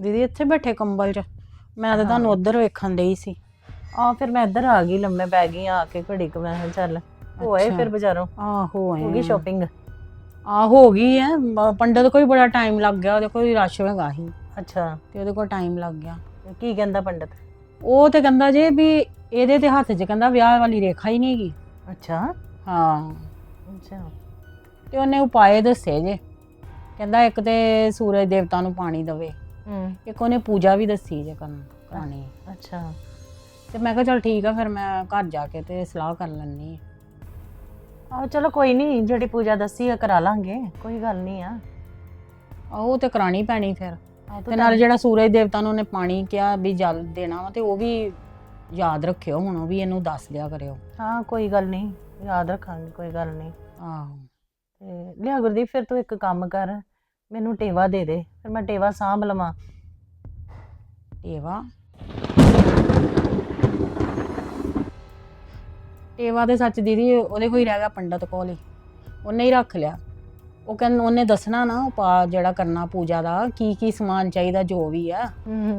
ਦੀਦੀ ਇੱਥੇ ਬੈਠੇ ਕੰਬਲ 'ਚ। ਮੈਂ ਤਾਂ ਤੁਹਾਨੂੰ ਉੱਧਰ ਵੇਖਣ ਡਈ ਸੀ। ਆ ਫਿਰ ਮੈਂ ਇੱਧਰ ਆ ਗਈ ਲੰਮੇ ਪੈ ਗਈ ਆ ਕੇ ਘੜੀ ਕੁ। ਮੈਂ ਕਿਹਾ ਚੱਲ ਹੋਏ ਅੱਛਾ। ਫਿਰ ਬਾਜ਼ਾਰੋਂ। ਆਹੋ ਆਏ ਹੋ ਗਈ ਸ਼ਾਪਿੰਗ ਆ ਹੋ ਗਈ ਹੈ ਬ- ਪੰਡਤ ਕੋਈ ਬੜਾ ਟਾਈਮ ਲੱਗ ਗਿਆ ਉਹਦੇ ਕੋਈ ਰਸ਼ ਹੈਗਾ ਸੀ। ਅੱਛਾ। ਤੇ ਉਹਦੇ ਕੋਲ ਟਾਈਮ ਲੱਗ ਗਿਆ। ਕੀ ਕਹਿੰਦਾ ਪੰਡਤ? ਉਹ ਤੇ ਕਹਿੰਦਾ ਜੇ ਵੀ ਇਹਦੇ ਤੇ ਹੱਥ 'ਚ ਕਹਿੰਦਾ ਵਿਆਹ ਵਾਲੀ ਰੇਖਾ ਹੀ ਨਹੀਂ ਹੈਗੀ। ਅੱਛਾ। ਹਾਂ। ਅੱਛਾ। ਤੇ ਉਹਨੇ ਉਪਾਏ ਦੱਸੇ ਜੇ। ਕਹਿੰਦਾ ਇੱਕ ਤੇ ਸੂਰਜ ਦੇਵਤਾ ਨੂੰ ਪਾਣੀ ਦਵੇ। ਹੂੰ। ਇੱਕ ਉਹਨੇ ਪੂਜਾ ਵੀ ਦੱਸੀ ਜੇ ਕਰਨ ਕਰਾਣੀ ਅੱਛਾ। ਤੇ ਮੈਂ ਕਿਹਾ ਚਲ ਠੀਕ ਆ ਫਿਰ ਮੈਂ ਘਰ ਜਾ ਕੇ ਤੇ ਸਲਾਹ ਕਰ ਲੈਣੀ ਆ। ਚਲੋ ਕੋਈ ਨਹੀਂ ਜਿਹੜੀ ਪੂਜਾ ਦੱਸੀ ਆ ਕਰਾ ਲਾਂਗੇ ਕੋਈ ਗੱਲ ਨਹੀਂ ਆ। ਆ ਉਹ ਤੇ ਕਰਾਣੀ ਪੈਣੀ ਫਿਰ। ਆਹ ਤੇ ਨਾਲ ਜਿਹੜਾ ਸੂਰਜ ਦੇਵਤਾ ਨੂੰ ਉਹਨੇ ਪਾਣੀ ਕਿਹਾ ਵੀ ਜਲ ਦੇਣਾ ਵਾ ਤੇ ਉਹ ਵੀ ਯਾਦ ਰੱਖਿਓ ਹੁਣ ਉਹ ਵੀ ਇਹਨੂੰ ਦੱਸ ਦਿਆ ਕਰਿਓ। ਹਾਂ ਕੋਈ ਗੱਲ ਨਹੀਂ ਯਾਦ ਰੱਖਾਂਗੇ ਕੋਈ ਗੱਲ ਨਹੀਂ ਆਹੋ। ਤੇ ਲਿਆ ਗੁਰਦੀਪ ਫਿਰ ਤੂੰ ਇੱਕ ਕੰਮ ਕਰ ਮੈਨੂੰ ਟੇਵਾ ਦੇ ਦੇ ਫਿਰ ਮੈਂ ਟੇਵਾ ਸਾਂਭ ਲਵਾਂ। ਟੇਵਾ? ਟੇਵਾ ਦੇ ਸੱਚ ਦੀਦੀ ਉਹਦੇ ਕੋਈ ਰਹਿ ਗਿਆ ਪੰਡਤ ਕੋਲ ਹੀ। ਉਹਨੇ ਹੀ ਰੱਖ ਲਿਆ। ਉਹ ਕਹਿੰਦਾ ਉਹਨੇ ਦੱਸਣਾ ਨਾ ਉਪਾ ਜਿਹੜਾ ਕਰਨਾ ਪੂਜਾ ਦਾ ਕੀ ਕੀ ਸਮਾਨ ਚਾਹੀਦਾ ਜੋ ਵੀ ਆ।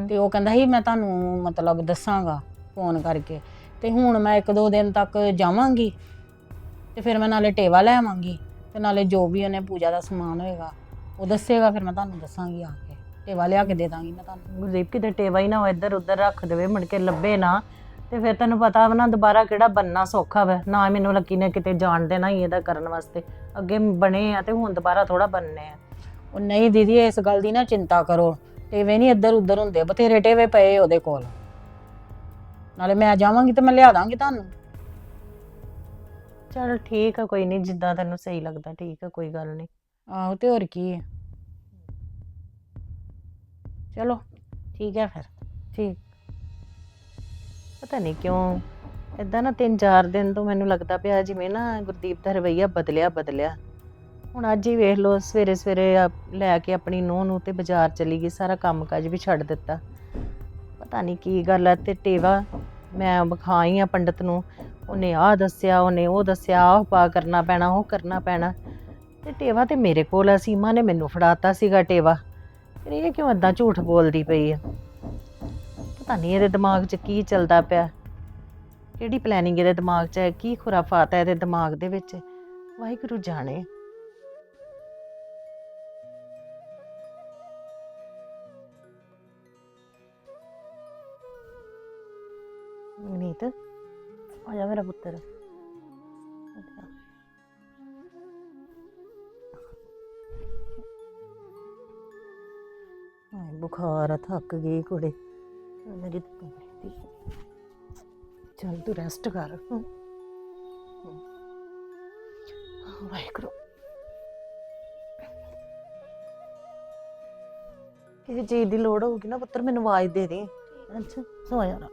ਤੇ ਉਹ ਕਹਿੰਦਾ ਸੀ ਮੈਂ ਤੁਹਾਨੂੰ ਮਤਲਬ ਦੱਸਾਂਗਾ ਫੋਨ ਕਰਕੇ। ਤੇ ਹੁਣ ਮੈਂ ਇੱਕ ਦੋ ਦਿਨ ਤੱਕ ਜਾਵਾਂਗੀ ਤੇ ਫਿਰ ਮੈਂ ਨਾਲੇ ਟੇਵਾ ਲੈ ਆਵਾਂਗੀ ਤੇ ਨਾਲੇ ਜੋ ਵੀ ਉਹਨੇ ਪੂਜਾ ਦਾ ਸਮਾਨ ਹੋਏਗਾ। ਉਹ ਦੱਸੇਗਾ ਫਿਰ ਮੈਂ ਤੁਹਾਨੂੰ ਦੱਸਾਂਗੀ ਆ ਕੇ। ਟੇਵਾ ਲਿਆ ਕੇ ਦੇ ਦਾਂਗੀ ਮੈਂ ਤੁਹਾਨੂੰ। ਗੁਰਦੀਪ ਕਿਤੇ ਟੇਵਾ ਹੀ ਨਾ ਹੋ ਇੱਧਰ ਉੱਧਰ ਰੱਖ ਦੇਵੇ ਮੁੜ ਕੇ ਲੱਭੇ ਨਾ। ਤੇ ਫਿਰ ਤੈਨੂੰ ਪਤਾ ਵਾ ਨਾ ਦੁਬਾਰਾ ਕਿਹੜਾ ਬੰਨਾ ਸੌਖਾ ਵਾ। ਨਾ ਮੈਨੂੰ ਲੱਕੀ ਨੇ ਕਿਤੇ ਜਾਣ ਦੇਣਾ ਹੀ ਇਹਦਾ ਕਰਨ ਵਾਸਤੇ। ਅੱਗੇ ਬਣੇ ਆ ਤੇ ਹੁਣ ਦੁਬਾਰਾ ਥੋੜਾ ਬੰਨੇ ਆ। ਉਹ ਨਹੀਂ ਦੀਦੀ ਇਸ ਗੱਲ ਦੀ ਨਾ ਚਿੰਤਾ ਕਰੋ। ਟੇਵੇ ਨਹੀਂ ਇੱਧਰ ਉੱਧਰ ਹੁੰਦੇ ਬਥੇਰੇ ਟੇਵੇ ਪਏ ਉਹਦੇ ਕੋਲ। ਨਾਲੇ ਮੈਂ ਜਾਵਾਂਗੀ ਤੇ ਮੈਂ ਲਿਆ ਦਾਂਗੀ ਤੁਹਾਨੂੰ। ਚਲ ਠੀਕ ਆ ਕੋਈ ਨਹੀਂ ਜਿੱਦਾਂ ਤੈਨੂੰ ਸਹੀ ਲੱਗਦਾ ਠੀਕ ਆ ਕੋਈ ਗੱਲ ਨਹੀਂ। ਆਹੋ ਤੇ ਹੋਰ ਕੀ ਹੈ ਚਲੋ ਠੀਕ ਹੈ ਫਿਰ। ਠੀਕ। ਪਤਾ ਨਹੀਂ ਕਿਉਂ ਇਦਾਂ ਨਾ ਤਿੰਨ ਚਾਰ ਦਿਨ ਤੋਂ ਮੈਨੂੰ ਲੱਗਦਾ ਪਿਆ ਜਿਵੇਂ ਨਾ ਗੁਰਦੀਪ ਦਾ ਰਵਈਆ ਬਦਲਿਆ ਬਦਲਿਆ। ਹੁਣ ਅੱਜ ਹੀ ਵੇਖ ਲਓ ਸਵੇਰੇ ਸਵੇਰੇ ਆ- ਲੈ ਕੇ ਆਪਣੀ ਨੂੰਹ ਨੂੰ ਤੇ ਬਾਜ਼ਾਰ ਚਲੀ ਗਈ, ਸਾਰਾ ਕੰਮ ਕਾਜ ਵੀ ਛੱਡ ਦਿੱਤਾ। ਪਤਾ ਨਹੀਂ ਕੀ ਗੱਲ ਹੈ ਤੇ ਟੇਵਾ, ਮੈਂ ਵਿਖਾਈ ਆ ਪੰਡਤ ਨੂੰ, ਉਹਨੇ ਆਹ ਦੱਸਿਆ, ਉਹਨੇ ਉਹ ਦੱਸਿਆ, ਆਹ ਪਾ ਕਰਨਾ ਪੈਣਾ, ਉਹ ਕਰਨਾ ਪੈਣਾ। ਤੇ ਟੇਵਾ ਤੇ ਮੇਰੇ ਕੋਲ ਆ, ਸੀਮਾ ਨੇ ਮੈਨੂੰ ਫੜਾਤਾ ਸੀਗਾ ਟੇਵਾ। ਫਿਰ ਇਹ ਕਿਉਂ ਏਦਾਂ ਝੂਠ ਬੋਲਦੀ ਪਈ ਹੈ ਪਤਾ ਨਹੀਂ ਇਹਦੇ ਦਿਮਾਗ 'ਚ ਕੀ ਚੱਲਦਾ ਪਿਆ। ਕਿਹੜੀ ਪਲੈਨਿੰਗ ਇਹਦੇ ਦਿਮਾਗ 'ਚ ਹੈ? ਕੀ ਖੁਰਾਫਾਤ ਹੈ ਇਹਦੇ ਦਿਮਾਗ ਦੇ ਵਿੱਚ? ਵਾਹਿਗੁਰੂ ਜਾਣੇ। ਮਨੀਤ, ਆ ਜਾ ਮੇਰਾ ਪੁੱਤਰ। ਹਾਏ ਬੁਖਾਰ ਆ, ਥੱਕ ਗਈ ਕੁੜੇ। ਮੇਰੀ ਤਬੀਅਤ ਦੀ ਚੱਲ ਤੂੰ ਰੈਸਟ ਕਰ। ਹਮ। ਹਮ। ਵਾਹਿਗੁਰੂ। ਕਿਸੇ ਚੀਜ਼ ਦੀ ਲੋੜ ਹੋਊਗੀ ਨਾ ਪੁੱਤਰ, ਮੈਨੂੰ ਆਵਾਜ਼ ਦੇ ਦੇ। ਅੱਛਾ, ਸੋ ਜਾਣਾ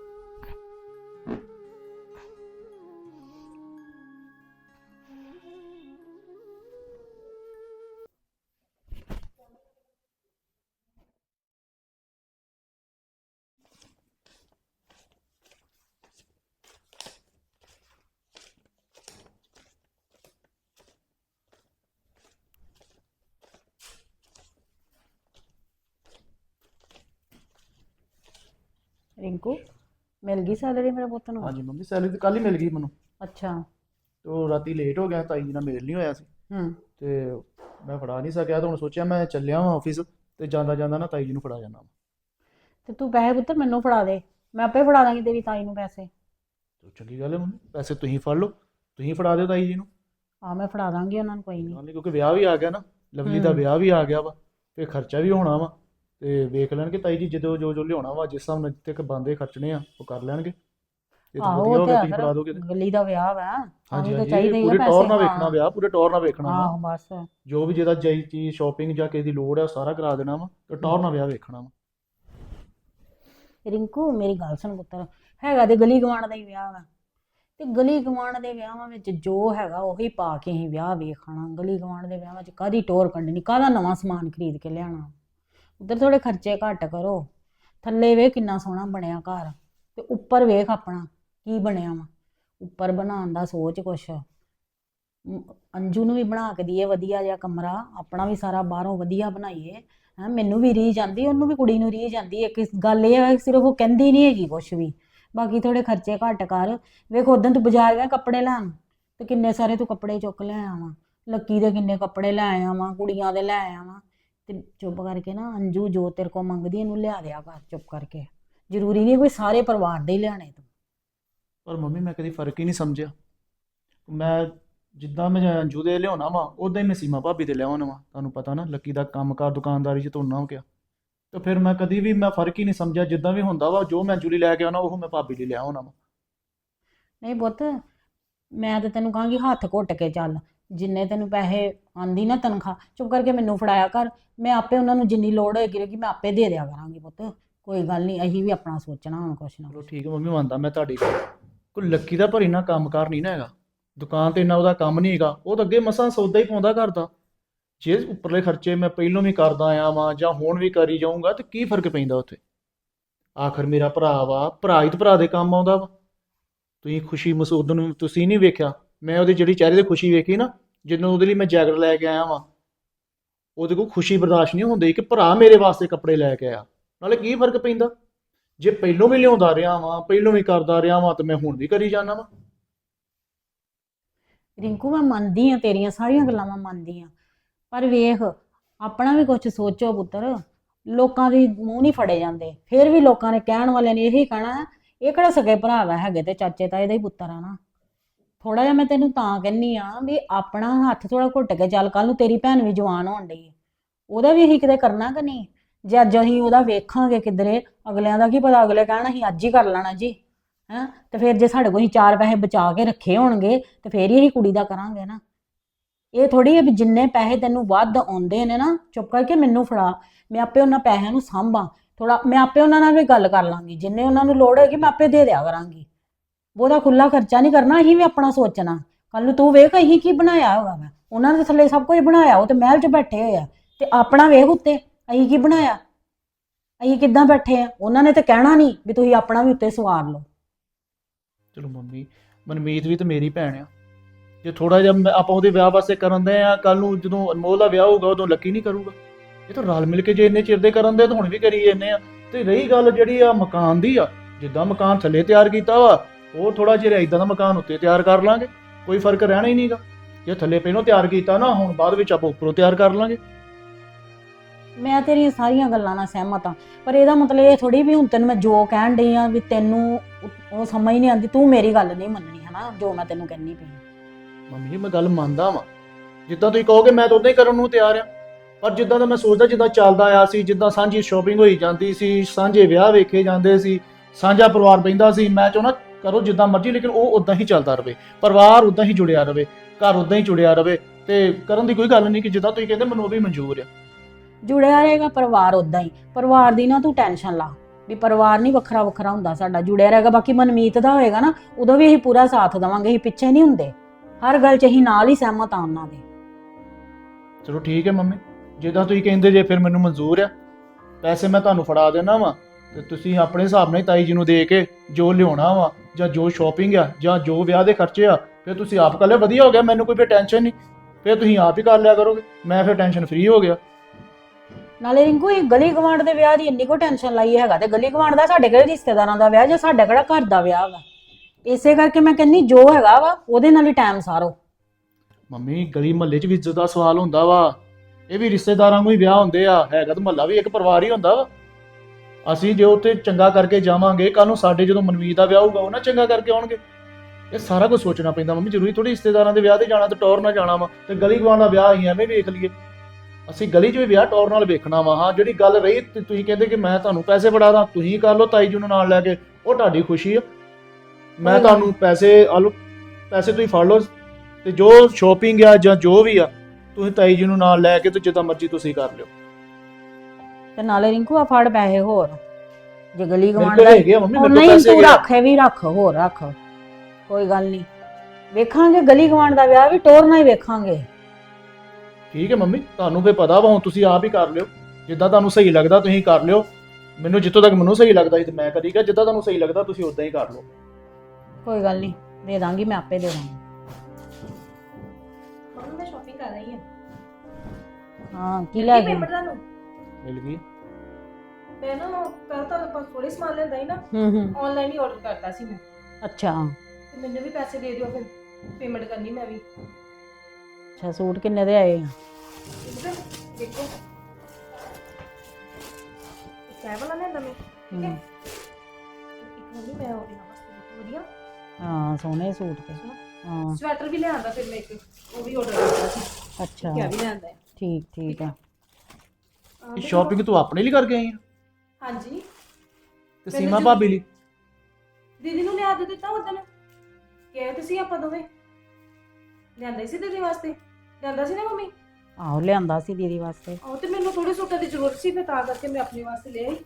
ਰਿੰਕੂ ਮਿਲ ਗਈ ਸੈਲਰੀ ਮੇਰੇ ਪੁੱਤ ਨੂੰ? ਹਾਂਜੀ ਮੰਮੀ ਸੈਲਰੀ ਤਾਂ ਕੱਲ ਹੀ ਮਿਲ ਗਈ ਮੈਨੂੰ। ਅੱਛਾ। ਤੇ ਰਾਤੀ ਲੇਟ ਹੋ ਗਿਆ ਤਾਈ ਜੀ ਨਾਲ ਮੇਲ ਨਹੀਂ ਹੋਇਆ ਸੀ। ਹੂੰ। ਤੇ ਮੈਂ ਫੜਾ ਨਹੀਂ ਸਕਿਆ ਤਾਂ ਹੁਣ ਸੋਚਿਆ ਮੈਂ ਚੱਲਿਆ ਹਾਂ ਆਫਿਸ ਤੇ ਜਾਂਦਾ ਜਾਂਦਾ ਨਾ ਤਾਈ ਜੀ ਨੂੰ ਫੜਾ ਜਾਣਾ ਤੇ ਤੂੰ ਪੈਸੇ ਪੁੱਤਰ ਮੈਨੂੰ ਫੜਾ ਦੇ ਮੈਂ ਆਪੇ ਫੜਾ ਦਾਂਗੀ ਤੇਰੀ ਤਾਈ ਨੂੰ ਪੈਸੇ। ਤੇ ਚੰਗੀ ਗੱਲ ਹੈ ਮੰਮੀ ਪੈਸੇ ਤੁਸੀਂ ਫੜ ਲਓ ਤੁਸੀਂ ਫੜਾ ਦਿਓ ਤਾਈ ਜੀ ਨੂੰ। ਆ ਮੈਂ ਫੜਾ ਦਾਂਗੀ ਉਹਨਾਂ ਨੂੰ ਕੋਈ ਨਹੀਂ। ਨਾਲੇ ਕਿਉਂਕਿ ਵਿਆਹ ਵੀ ਆ ਗਿਆ ਨਾ ਲਵਲੀ ਦਾ। ਵਿਆਹ ਵੀ ਆ ਗਿਆ ਵਾ ਤੇ ਖਰਚਾ ਵੀ ਹੋਣਾ ਵਾ। ਤੇ ਵੇਖ ਲੈਣਗੇ ਤਾਈ ਜੀ ਜਦੋਂ ਜੋ ਜੋ ਲਿਆਉਣਾ ਵਾ ਜਿਸ ਹਿਸਾਬ ਨਾਲ ਜਿੱਤੇ ਕ ਬੰਦੇ ਖਰਚਣੇ ਆ ਉਹ ਕਰ ਲੈਣਗੇ। ਇਹ ਤਾਂ ਆਹੋ ਵਧੀਆ ਉਹ ਹੋ ਤੇ ਗਿਆ ਤੁਸੀਂ ਫੜਾ ਦੋਗੇ ਤੇ। ਗੱਲੀ ਦਾ ਵਿਆਹ ਵਾ। ਹਾਂਜੀ ਤਾਂ ਹਾਂਜੀ ਚਾਹੀਦੇ ਹੀ ਆ ਪੂਰੇ ਪੈਸੇ, ਟੌਰ ਨਾਲ। ਵੇਖਣਾ ਵਿਆਹ ਪੂਰੇ ਟੌਰ ਨਾਲ ਵੇਖਣਾ ਵਾ। ਆਹੋ ਬਸ। ਜੋ ਵੀ ਜਿਹਦਾ ਜਾਈ ਚੀਜ਼ ਸ਼ਾਪਿੰਗ ਜਾਂ ਕਿਸੇ ਦੀ ਲੋੜ ਹੈ ਉਹ ਸਾਰਾ ਕਰਾ ਦੇਣਾ ਵਾ ਤੇ ਟੌਰ ਨਾਲ ਵਿਆਹ ਵੇਖਣਾ ਵਾ। ਰਿੰਕੂ ਮੇਰੀ ਗੱਲ ਸੁਣ ਪੁੱਤਰ ਹੈਗਾ ਤੇ ਗਲੀ ਗਵਾਂਡ ਦਾ ਹੀ ਵਿਆਹ ਵਾ। ਤੇ ਗਲੀ ਗਵਾਂਡ ਦੇ ਵਿਆਹਾਂ ਵਿੱਚ ਜੋ ਹੈਗਾ ਉਹੀ ਪਾ ਕੇ ਹੀ ਵਿਆਹ ਵੇਖਣਾ। ਗਲੀ ਗਵਾਂਡ ਦੇ ਵਿਆਹਾਂ 'ਚ ਕਾਦੀ ਟੋਰ ਕੱਢਣੀ ਕਾਹਦਾ ਨਵਾਂ ਸਮਾਨ ਖਰੀਦ ਕੇ ਲਿਆਣਾ ਉਧਰ ਥੋੜੇ ਖਰਚੇ ਘੱਟ ਕਰੋ। ਥੱਲੇ ਵੇਖ ਕਿੰਨਾ ਸੋਹਣਾ ਬਣਿਆ ਘਰ ਤੇ ਉੱਪਰ ਵੇਖ ਆਪਣਾ ਕੀ ਬਣਿਆ ਵਾ। ਉੱਪਰ ਬਣਾਉਣ ਦਾ ਸੋਚ ਕੁਛ। ਅੰਜੂ ਨੂੰ ਵੀ ਬਣਾ ਕੇ ਦਈਏ ਵਧੀਆ ਜਿਹਾ ਕਮਰਾ, ਆਪਣਾ ਵੀ ਸਾਰਾ ਬਾਹਰੋਂ ਵਧੀਆ ਬਣਾਈਏ। ਹਾਂ, ਮੈਨੂੰ ਵੀ ਰੀ ਜਾਂਦੀ ਉਹਨੂੰ ਵੀ ਕੁੜੀ ਨੂੰ ਰੀ ਜਾਂਦੀ ਇੱਕ ਗੱਲ ਇਹ ਹੈ, ਸਿਰਫ ਉਹ ਕਹਿੰਦੀ ਨਹੀਂ ਹੈਗੀ ਕੁਛ ਵੀ। ਬਾਕੀ ਥੋੜੇ ਖਰਚੇ ਘੱਟ ਕਰ। ਵੇਖ ਉਦੋਂ ਤੂੰ ਬਾਜ਼ਾਰ ਗਿਆ ਕੱਪੜੇ ਲੈਣ, ਤੇ ਕਿੰਨੇ ਸਾਰੇ ਤੂੰ ਕੱਪੜੇ ਚੁੱਕ ਲੈ ਆਵਾਂ। ਲੱਕੀ ਦੇ ਕਿੰਨੇ ਕੱਪੜੇ ਲੈ ਆਇਆ ਵਾਂ ਕੁੜੀਆਂ ਦੇ ਲੈ ਆਇਆ ਵਾਂ ਤੇ ਚੁੱਪ ਕਰਕੇ ਨਾ ਅੰਜੂ ਜੋ ਤੇਰੇ ਕੋ ਮੰਗਦੀ ਇਹਨੂੰ ਲਿਆ ਦਿਆ ਕਰ ਚੁੱਪ ਕਰਕੇ। ਜ਼ਰੂਰੀ ਨਹੀਂ ਕੋਈ ਸਾਰੇ ਪਰਿਵਾਰ ਦੇ ਹੀ ਲਿਆਣੇ ਤੂੰ। ਪਰ ਮੰਮੀ ਮੈਂ ਕਦੀ ਫ਼ਰਕ ਹੀ ਨਹੀਂ ਸਮਝਿਆ। ਮੈਂ ਜਿੱਦਾਂ ਮੈਂ ਅੰਜੂ ਦੇ ਲਿਆਉਣਾ ਵਾ ਉਦਾਂ ਹੀ ਮੈਂ ਸੀਮਾ ਭਾਬੀ ਦੇ ਲਿਆਉਣਾ ਵਾ। ਤੁਹਾਨੂੰ ਪਤਾ ਨਾ ਲੱਕੀ ਦਾ ਕੰਮਕਾਰ ਦੁਕਾਨਦਾਰੀ 'ਚ ਧੁੰਨਾ ਹੋ ਗਿਆ। ਤੇ ਫਿਰ ਮੈਂ ਕਦੀ ਵੀ ਮੈਂ ਫ਼ਰਕ ਹੀ ਨਹੀਂ ਸਮਝਿਆ ਜਿੱਦਾਂ ਵੀ ਹੁੰਦਾ ਵਾ ਜੋ ਮੈਂ ਅੰਜੂ ਲਈ ਲੈ ਕੇ ਆਉਣਾ ਉਹ ਮੈਂ ਭਾਬੀ ਲਈ ਲਿਆਉਣਾ ਵਾ। ਨਹੀਂ ਪੁੱਤ ਮੈਂ ਤਾਂ ਤੈਨੂੰ ਕਹਾਂਗੀ ਹੱਥ ਘੁੱਟ ਕੇ ਚੱਲ। ਜਿੰਨੇ ਤੈਨੂੰ ਪੈਸੇ ਆਂਦੀ ਨਾ ਤਨਖਾਹ ਚੁੱਪ ਕਰਕੇ ਮੈਨੂੰ ਫੜਾਇਆ ਕਰ। ਮੈਂ ਆਪੇ ਉਹਨਾਂ ਨੂੰ ਜਿੰਨੀ ਲੋੜ ਹੋਏਗੀ ਕਿ ਮੈਂ ਆਪੇ ਦੇ ਦਿਆ ਕਰਾਂਗੀ ਪੁੱਤ। ਕੋਈ ਗੱਲ ਨਹੀਂ ਅਸੀਂ ਵੀ ਆਪਣਾ ਸੋਚਣਾ ਹੁਣ ਕੁਛ ਨਾ ਚਲੋ ਠੀਕ ਹੈ ਮੰਮੀ ਮੰਨਦਾ ਮੈਂ ਤੁਹਾਡੀ ਗੱਲ। ਕੋਈ ਲੱਕੀ ਦਾ ਪਰ ਇੰਨਾ ਕੰਮਕਾਰ ਨਹੀਂ ਨਾ ਹੈਗਾ। ਦੁਕਾਨ ਤੇ ਇੰਨਾ ਉਹਦਾ ਕੰਮ ਨਹੀਂ ਹੈਗਾ। ਉਹ ਤਾਂ ਅੱਗੇ ਮਸਾਂ ਸੌਦਾ ਹੀ ਪਾਉਂਦਾ ਕਰਦਾ ਜੇ ਉੱਪਰਲੇ ਖਰਚੇ ਮੈਂ ਪਹਿਲੋਂ ਵੀ ਕਰਦਾ ਆਇਆ ਵਾਂ ਜਾਂ ਹੁਣ ਵੀ ਕਰੀ ਜਾਊਂਗਾ ਤੇ ਕੀ ਫ਼ਰਕ ਪੈਂਦਾ ਉੱਥੇ? ਆਖਰ ਮੇਰਾ ਭਰਾ ਵਾ ਭਰਾ ਹੀ ਤਾਂ ਭਰਾ ਦੇ ਕੰਮ ਆਉਂਦਾ ਵਾ। ਤੁਸੀਂ ਖੁਸ਼ੀ ਮਸੂਦ ਨੂੰ ਤੁਸੀਂ ਨਹੀਂ ਵੇਖਿਆ। ਮੈਂ ਉਹਦੀ ਜਿਹੜੀ ਚਿਹਰੇ ਤੇ ਖੁਸ਼ੀ ਵੇਖੀ ਨਾ ਜਦੋਂ ਉਹਦੇ ਲਈ ਮੈਂ ਜੈਕਟ ਲੈ ਕੇ ਆਇਆ ਵਾਂ, ਉਹਦੇ ਕੋਲ ਖੁਸ਼ੀ ਬਰਦਾਸ਼ਤ ਨਹੀਂ ਹੁੰਦੀ ਕਿ ਭਰਾ ਮੇਰੇ ਵਾਸਤੇ ਕੱਪੜੇ ਲੈ ਕੇ ਆਇਆ। ਨਾਲੇ ਕੀ ਫ਼ਰਕ ਪੈਂਦਾ? ਜੇ ਪਹਿਲੋਂ ਵੀ ਲਿਆਉਂਦਾ ਰਿਹਾ ਵਾਂ, ਪਹਿਲੋਂ ਵੀ ਕਰਦਾ ਰਿਹਾ ਵਾਂ, ਤੇ ਮੈਂ ਹੁਣ ਵੀ ਕਰੀ ਜਾਣਾ ਵਾਂ। ਰਿੰਕੂ, ਮੈਂ ਮੰਨਦੀ ਆ ਤੇਰੀਆਂ ਸਾਰੀਆਂ ਗੱਲਾਂ, ਮੈਂ ਮੰਨਦੀ ਆ ਪਰ ਵੇਖ, ਆਪਣਾ ਵੀ ਕੁਝ ਸੋਚੋ ਪੁੱਤਰ, ਲੋਕਾਂ ਦੀ ਮੂੰਹ ਨਹੀਂ ਫੜੇ ਜਾਂਦੇ। ਫਿਰ ਵੀ ਲੋਕਾਂ ਨੇ ਕਹਿਣ ਵਾਲਿਆਂ ਨੇ ਇਹੀ ਕਹਿਣਾ, ਇਹ ਕਿਹੜਾ ਸਕੇ ਭਰਾ ਵਾ ਹੈਗੇ ਤੇ ਚਾਚੇ ਤਾਏ ਦਾ ਹੀ ਪੁੱਤਰ ਆ ਨਾ। ਥੋੜਾ ਜਿਹਾ ਮੈਂ ਤੈਨੂੰ ਤਾਂ ਕਹਿੰਨੀ ਆ ਵੀ ਆਪਣਾ ਹੱਥ ਥੋੜਾ ਘੁੱਟ ਕੇ ਚੱਲ ਕੱਲ ਨੂੰ ਤੇਰੀ ਭੈਣ ਵੀ ਜਵਾਨ ਹੋਣ ਡਈ ਹੈ ਉਹਦਾ ਵੀ ਅਸੀਂ ਕਿਤੇ ਕਰਨਾ ਕਿ ਨਹੀਂ? ਜੇ ਅੱਜ ਅਸੀਂ ਉਹਦਾ ਵੇਖਾਂਗੇ ਕਿਧਰੇ, ਅਗਲਿਆਂ ਦਾ ਕੀ ਪਤਾ, ਅਗਲੇ ਕਹਿਣਾ ਅਸੀਂ ਅੱਜ ਹੀ ਕਰ ਲੈਣਾ ਜੀ, ਹੈਂ? ਤੇ ਫਿਰ ਜੇ ਸਾਡੇ ਕੋਲ ਅਸੀਂ ਚਾਰ ਪੈਸੇ ਬਚਾ ਕੇ ਰੱਖੇ ਹੋਣਗੇ, ਤੇ ਫੇਰ ਹੀ ਅਸੀਂ ਕੁੜੀ ਦਾ ਕਰਾਂਗੇ ਨਾ। ਇਹ ਥੋੜੀ ਹੈ ਵੀ ਜਿੰਨੇ ਪੈਸੇ ਤੈਨੂੰ ਵੱਧ ਆਉਂਦੇ ਨੇ ਨਾ, ਚੁੱਪ ਕਰਕੇ ਮੈਨੂੰ ਫੜਾ। ਮੈਂ ਆਪੇ ਉਹਨਾਂ ਪੈਸਿਆਂ ਨੂੰ ਸਾਂਭਾਂ। ਥੋੜਾ ਮੈਂ ਆਪੇ ਉਹਨਾਂ ਨਾਲ ਵੀ ਗੱਲ ਕਰ ਲਾਂਗੀ। ਜਿੰਨੇ ਉਹਨਾਂ ਨੂੰ ਲੋੜ ਹੈਗੀ ਮੈਂ ਆਪੇ ਦੇ ਦਿਆ ਕਰਾਂਗੀ। ਬਹੁਤਾ ਖੁੱਲਾ ਖਰਚਾ ਨਹੀਂ ਕਰਨਾ, ਅਸੀਂ ਵੀ ਆਪਣਾ ਸੋਚਣਾ। ਕੱਲ ਨੂੰ ਤੂੰ ਵੇਖ ਅਸੀਂ ਕੀ ਬਣਾਇਆ ਹੋਗਾ ਵਾ। ਉਹਨਾਂ ਨੇ ਥੱਲੇ ਸਭ ਕੁਝ ਬਣਾਇਆ, ਉਹ ਤੇ ਮਹਿਲ 'ਚ ਬੈਠੇ ਹੋਏ ਆ। ਤੇ ਆਪਣਾ ਵੇਖ ਉੱਤੇ, ਅਸੀਂ ਕੀ ਬਣਾਇਆ? ਅਸੀਂ ਕਿੱਦਾਂ ਬੈਠੇ ਆ? ਉਹਨਾਂ ਨੇ ਤੇ ਕਹਿਣਾ ਨਹੀਂ ਵੀ ਤੁਸੀਂ ਆਪਣਾ ਵੀ ਉੱਤੇ ਸਵਾਰ ਲਓ। ਚਲੋ ਮੰਮੀ, ਮਨਮੀਤ ਵੀ ਤੇ ਮੇਰੀ ਭੈਣ ਆ। ਜੇ ਥੋੜਾ ਜਿਹਾ ਮੈਂ- ਆਪਾਂ ਉਹਦੇ ਵਿਆਹ ਵਾਸਤੇ ਕਰਨ ਦੇ ਆ ਕੱਲ ਨੂੰ ਜਦੋਂ ਅਨਮੋਲ ਦਾ ਵਿਆਹ ਹੋਊਗਾ, ਉਦੋਂ ਲੱਕੀ ਨਹੀਂ ਕਰੂਗਾ। ਇਹ ਤਾਂ ਰਲ ਮਿਲ ਕੇ ਜੇ ਇੰਨੇ ਚਿਰ ਦੇ ਕਰਨ ਦੇ, ਤਾਂ ਹੁਣ ਵੀ ਕਰੀ ਜਾਂਦੇ ਆ। ਤੇ ਰਹੀ ਗੱਲ ਜਿਹੜੀ ਆ ਮਕਾਨ ਦੀ ਆ, ਜਿੱਦਾਂ ਮਕਾਨ ਥੱਲੇ ਤਿਆਰ ਕੀਤਾ ਵਾ ਉਹ ਥੋੜਾ ਜਿਹਾ ਇਦਾਂ ਦਾ ਮਕਾਨ ਉੱਤੇ ਤਿਆਰ ਕਰ ਲਾਂਗੇ ਕੋਈ ਫ਼ਰਕ ਰਹਿਣਾ ਹੀ ਨਹੀਂਗਾ ਜੇ ਥੱਲੇ ਪਹਿਲਾਂ ਤਿਆਰ ਕੀਤਾ ਨਾ ਹੁਣ ਬਾਅਦ ਵਿੱਚ ਆਪਾਂ ਉੱਪਰੋਂ ਤਿਆਰ ਕਰ ਲਾਂਗੇ। ਮੈਂ ਤੇਰੀਆਂ ਸਾਰੀਆਂ ਗੱਲਾਂ ਨਾਲ ਸਹਿਮਤ ਹਾਂ ਪਰ ਇਹਦਾ ਮਤਲਬ ਇਹ ਥੋੜੀ ਵੀ ਹੁਣ ਤੈਨੂੰ ਮੈਂ ਜੋ ਕਹਿਣ ਡਈ ਆ ਵੀ ਤੈਨੂੰ ਉਹ- ਸਮਝ ਨਹੀਂ ਆਉਂਦੀ ਤੂੰ ਮੇਰੀ ਗੱਲ ਨਹੀਂ ਮੰਨਣੀ ਹਨਾ? ਜੋ ਮੈਂ ਤੈਨੂੰ ਕਹਿੰਨੀ ਪਈ। ਮੰਮੀ ਮੈਂ ਗੱਲ ਮੰਨਦਾ ਵਾਂ। ਜਿੱਦਾਂ ਤੁਸੀਂ ਕਹੋਗੇ ਮੈਂ ਤਾਂ ਉਦਾਂ ਹੀ ਕਰਨ ਨੂੰ ਤਿਆਰ ਆ। ਪਰ ਜਿੱਦਾਂ ਦਾ ਮੈਂ ਸੋਚਦਾ ਜਿੱਦਾਂ ਚੱਲਦਾ ਆਇਆ ਸੀ ਜਿੱਦਾਂ ਸਾਂਝੀ ਸ਼ਾਪਿੰਗ ਹੋਈ ਜਾਂਦੀ ਸੀ ਸਾਂਝੇ ਵਿਆਹ ਵੇਖੇ ਜਾਂਦੇ ਸੀ ਸਾਂਝਾ ਪਰਿਵਾਰ ਬੈਂਦਾ ਸੀ ਮੈਂ ਚਾਹੁੰਦਾ ਕਰੋ ਜਿੱਦਾਂ ਮਰਜ਼ੀ ਲੇਕਿਨ ਉਹ ਉਦਾਂ ਹੀ ਚੱਲਦਾ ਰਵੇ। ਪਰਿਵਾਰ ਉਦਾਂ ਹੀ ਜੁੜਿਆ ਰਵੇ ਘਰ ਉਦਾਂ ਹੀ ਜੁੜਿਆ ਰਵੇ ਤੇ ਕਰਨ ਦੀ ਕੋਈ ਗੱਲ ਨਹੀਂ ਕਿ ਜਿੱਦਾਂ ਤੁਸੀਂ ਕਹਿੰਦੇ ਮੈਨੂੰ ਉਹ ਵੀ ਮਨਜ਼ੂਰ ਆ। ਜੁੜਿਆ ਰਹੇਗਾ ਪਰਿਵਾਰ ਉਦਾਂ ਹੀ। ਪਰਿਵਾਰ ਦੀ ਨਾ ਤੂੰ ਟੈਨਸ਼ਨ ਲਾ ਵੀ ਪਰਿਵਾਰ ਨਹੀਂ ਵੱਖਰਾ ਵੱਖਰਾ ਹੁੰਦਾ ਸਾਡਾ ਜੁੜਿਆ ਰਹੇਗਾ। ਬਾਕੀ ਮਨਮੀਤ ਦਾ ਹੋਏਗਾ ਨਾ ਉਦੋਂ ਵੀ ਅਸੀਂ ਪੂਰਾ ਸਾਥ ਦੇਵਾਂਗੇ ਅਸੀਂ ਪਿੱਛੇ ਨਹੀਂ ਹੁੰਦੇ। ਹਰ ਗੱਲ 'ਚ ਅਸੀਂ ਨਾਲ ਹੀ ਸਹਿਮਤ ਆ ਉਹਨਾਂ ਦੇ। ਚਲੋ ਠੀਕ ਹੈ ਮੰਮੀ ਜਿੱਦਾਂ ਤੁਸੀਂ ਕਹਿੰਦੇ ਜੇ ਫਿਰ ਮੈਨੂੰ ਮਨਜ਼ੂਰ ਆ ਪੈਸੇ ਮੈਂ ਤੁਹਾਨੂੰ ਫੜਾ ਦੇਣਾ ਵਾ। ਤੇ ਤੁਸੀਂ ਆਪਣੇ ਹਿਸਾਬ ਨਾਲ ਹੀ ਤਾਈ ਜੀ ਨੂੰ ਦੇ ਕੇ ਜੋ ਲਿਆਉਣਾ ਵਾ ਜਾਂ ਜੋ ਸ਼ਾਪਿੰਗ ਆ ਜਾਂ ਜੋ ਵਿਆਹ ਦੇ ਖਰਚੇ ਆ ਫਿਰ ਤੁਸੀਂ ਆਪ ਕਰ ਲਿਆ ਵਧੀਆ ਹੋ ਗਿਆ ਮੈਨੂੰ ਕੋਈ ਫਿਰ ਟੈਨਸ਼ਨ ਨਹੀਂ। ਫਿਰ ਤੁਸੀਂ ਆਪ ਹੀ ਕਰ ਲਿਆ ਕਰੋਗੇ ਮੈਂ ਫਿਰ ਟੈਨਸ਼ਨ ਫ੍ਰੀ ਹੋ ਗਿਆ। ਨਾਲੇ ਰਿੰਕੂ ਇਹ ਗਲੀ ਗਵਾਂਡ ਦੇ ਵਿਆਹ ਦੀ ਇੰਨੀ ਕੋ ਟੈਨਸ਼ਨ ਲਾਈ ਹੈਗਾ ਤੇ ਗਲੀ ਗਵਾਂਡ ਦਾ ਸਾਡੇ ਕਿਹੜੇ ਰਿਸ਼ਤੇਦਾਰਾਂ ਦਾ ਵਿਆਹ ਜਾਂ ਸਾਡਾ ਕਿਹੜਾ ਘਰ ਦਾ ਵਿਆਹ ਵਾ? ਇਸੇ ਕਰਕੇ ਮੈਂ ਕਹਿੰਨੀ ਜੋ ਹੈਗਾ ਵਾ ਉਹਦੇ ਨਾਲ ਹੀ ਟਾਈਮ ਸਾਰੋ। ਮੰਮੀ ਗਲੀ ਮਹੱਲੇ 'ਚ ਵੀ ਇੱਜ਼ਤ ਦਾ ਸਵਾਲ ਹੁੰਦਾ ਵਾ। ਇਹ ਵੀ ਰਿਸ਼ਤੇਦਾਰਾਂ ਨੂੰ ਹੀ ਵਿਆਹ ਹੁੰਦੇ ਆ ਹੈਗਾ ਤਾਂ ਮਹੱਲਾ ਵੀ ਇੱਕ ਪਰਿਵਾਰ ਹੀ ਹੁੰਦਾ ਵਾ। ਅਸੀਂ ਜੇ ਉੱਥੇ ਚੰਗਾ ਕਰਕੇ ਜਾਵਾਂਗੇ ਕੱਲ ਨੂੰ ਸਾਡੇ ਜਦੋਂ ਮਨਵੀਰ ਦਾ ਵਿਆਹ ਹੋਊਗਾ ਉਹ ਨਾ ਚੰਗਾ ਕਰਕੇ ਆਉਣਗੇ। ਇਹ ਸਾਰਾ ਕੁਝ ਸੋਚਣਾ ਪੈਂਦਾ ਮੰਮੀ ਜ਼ਰੂਰੀ ਥੋੜੀ ਰਿਸ਼ਤੇਦਾਰਾਂ ਦੇ ਵਿਆਹ ਤੇ ਜਾਣਾ ਤੇ ਟੌਰ ਨਾਲ ਜਾਣਾ ਵਾ ਤੇ ਗਲੀ ਗਵਾਂ ਦਾ ਵਿਆਹ ਹੀ ਐਵੇਂ ਵੇਖ ਲਈਏ। ਅਸੀਂ ਗਲੀ 'ਚ ਵੀ ਵਿਆਹ ਟੌਰ ਨਾਲ ਵੇਖਣਾ ਵਾ ਹਾਂ ਜਿਹੜੀ ਗੱਲ ਰਹੀ ਤੇ ਤੁਸੀਂ ਕਹਿੰਦੇ ਕਿ ਮੈਂ ਤੁਹਾਨੂੰ ਪੈਸੇ ਫੜਾ ਦਾਂ ਤੁਸੀਂ ਕਰ ਲਓ ਤਾਈ ਜੀ ਨੂੰ ਨਾਲ ਲੈ ਕੇ ਉਹ ਤੁਹਾਡੀ ਖੁਸ਼ੀ ਆ। ਮੈਂ ਤੁਹਾਨੂੰ ਪੈਸੇ ਆਲੂ ਪੈਸੇ ਤੁਸੀਂ ਫੜ ਲਓ ਤੇ ਜੋ ਸ਼ਾਪਿੰਗ ਆ ਜਾਂ ਜੋ ਵੀ ਆ ਤੁਸੀਂ ਤਾਈ ਜੀ ਨੂੰ ਨਾਲ ਲੈ ਕੇ ਤੇ ਜਿੱਦਾਂ ਮਰਜ਼ੀ ਤੁਸੀਂ ਕਰ ਲਿਓ। ਤੇ ਨਾਲੇ ਰਿੰਕੂ ਆ ਫੜ ਪੈਸੇ ਹੋਰ। ਜੇ ਗਲੀ ਮੇਰੇ ਗਵਾਂਡ ਕੋਲ ਦਾ ਹੈਗੇ ਆ ਮੰਮੀ ਉਹ ਮੇਰੇ ਕੋਲ ਨਹੀਂ ਪੈਸੇ ਤੂੰ ਹੈਗੇ ਆ। ਰੱਖ ਇਹ ਵੀ ਰੱਖ ਹੋਰ ਰੱਖ। ਕੋਈ ਗੱਲ ਨਹੀਂ। ਵੇਖਾਂਗੇ ਗਲੀ ਗਵਾਂਡ ਦਾ ਵਿਆਹ ਵੀ ਟੋਰ ਨਾਲ ਹੀ ਵੇਖਾਂਗੇ। ਠੀਕ ਹੈ ਮੰਮੀ ਤੁਹਾਨੂੰ ਫੇ ਪਤਾ ਵਾ ਹੁਣ ਤੁਸੀਂ ਆਪ ਹੀ ਕਰ ਲਿਓ। ਜਿੱਦਾਂ ਤੁਹਾਨੂੰ ਸਹੀ ਲੱਗਦਾ ਤੁਸੀਂ ਕਰ ਲਿਓ। ਮੈਨੂੰ ਜਿੱਥੋਂ ਤੱਕ ਮੈਨੂੰ ਸਹੀ ਲੱਗਦਾ ਸੀ ਤੇ ਮੈਂ ਕਰੀ ਗਿਆ ਜਿੱਦਾਂ ਤੁਹਾਨੂੰ ਸਹੀ ਲੱਗਦਾ ਤੁਸੀਂ ਉਦਾਂ ਹੀ ਕਰ ਲਓ। ਕੋਈ ਗੱਲ ਨਹੀਂ ਦੇ ਦਾਂਗੀ ਮੈਂ ਆਪੇ ਦੇ ਦਾਂਗੀ। ਮੰਮੀ ਮੈਂ ਸ਼ਾਪਿੰਗ ਕਰ ਰਹੀ ਹਾਂ। ਹਾਂ ਕੀ ਲੈ ਗਈ? ਪੇਪਰ ਤੁਹਾਨੂੰ? ਮਿਲ ਗਈ। ਮੈਂ ਨਾ ਕੱਲ ਤਾਂ ਆਪਾਂ ਥੋੜੇ ਸਮਾਨ ਲੈਂਦਾ ਹੀ ਨਾ ਹੂੰ ਹੂੰ। ਆਨਲਾਈਨ ਹੀ ਆਰਡਰ ਕਰਤਾ ਸੀ ਮੈਂ। ਅੱਛਾ। ਤੇ ਮੈਨੂੰ ਵੀ ਪੈਸੇ ਦੇ ਦਿਓ ਫਿਰ ਪੇਮੈਂਟ ਕਰਨੀ ਮੈਂ ਵੀ। ਅੱਛਾ ਸੂਟ ਕਿੰਨੇ ਦੇ ਆਏ ਆ? ਠੀਕ ਹੈ ਦੇਖੋ। ਇੱਕ ਹੈ ਵਾਲਾ ਲੈਂਦਾ ਮੈਂ ਠੀਕ ਹੈ ਹੂੰ। ਇੱਕ ਹੋਰ ਵੀ ਮੈਂ ਉਹ ਇਹਨਾਂ ਵਾਸਤੇ ਦੇਖੋ ਵਧੀਆ ਹਾਂ ਸੋਹਣੇ ਸੂਟ ਤੇ। ਹਾਂ। ਸਵੈਟਰ ਵੀ ਲਿਆਂਦਾ ਫਿਰ ਮੈਂ ਇੱਕ ਉਹ ਵੀ ਆਰਡਰ ਕਰਤਾ ਸੀ। ਅੱਛਾ। ਕਿਆ ਵੀ ਲਿਆਂਦਾ ਹੈ ਠੀਕ ਠੀਕ ਆ। ਆਹ ਇਹ ਦੇਖੋ। ਸ਼ਾਪਿੰਗ ਤੂੰ ਆਪਣੇ ਲਈ ਕਰਕੇ ਆਈ ਆ? ਹਾਂਜੀ। ਤੇ ਮੈਨੂੰ ਸੀਮਾ ਜੀ- ਭਾਬੀ ਲਈ? ਦੀਦੀ ਨੂੰ ਲਿਆ ਦੇ ਦਿੱਤਾ ਉਦੋਂ ਕਿਹਾ ਤੁਸੀਂ ਆਪਾਂ ਦੋਵੇਂ। ਲਿਆਂਦਾ ਸੀ ਦੀਦੀ ਵਾਸਤੇ। ਲਿਆਂਦਾ ਸੀ ਨਾ ਮੰਮੀ? ਆਹੋ ਲਿਆਂਦਾ ਸੀ ਦੀਦੀ ਵਾਸਤੇ। ਆਹ ਤੇ ਮੈਨੂੰ ਥੋੜੇ ਸੂਟਾਂ ਦੀ ਜ਼ਰੂਰਤ ਸੀ ਫਿਰ ਤਾਂ ਕਰਕੇ ਮੈਂ ਆਪਣੇ ਵਾਸਤੇ ਲਿਆ ਹੀ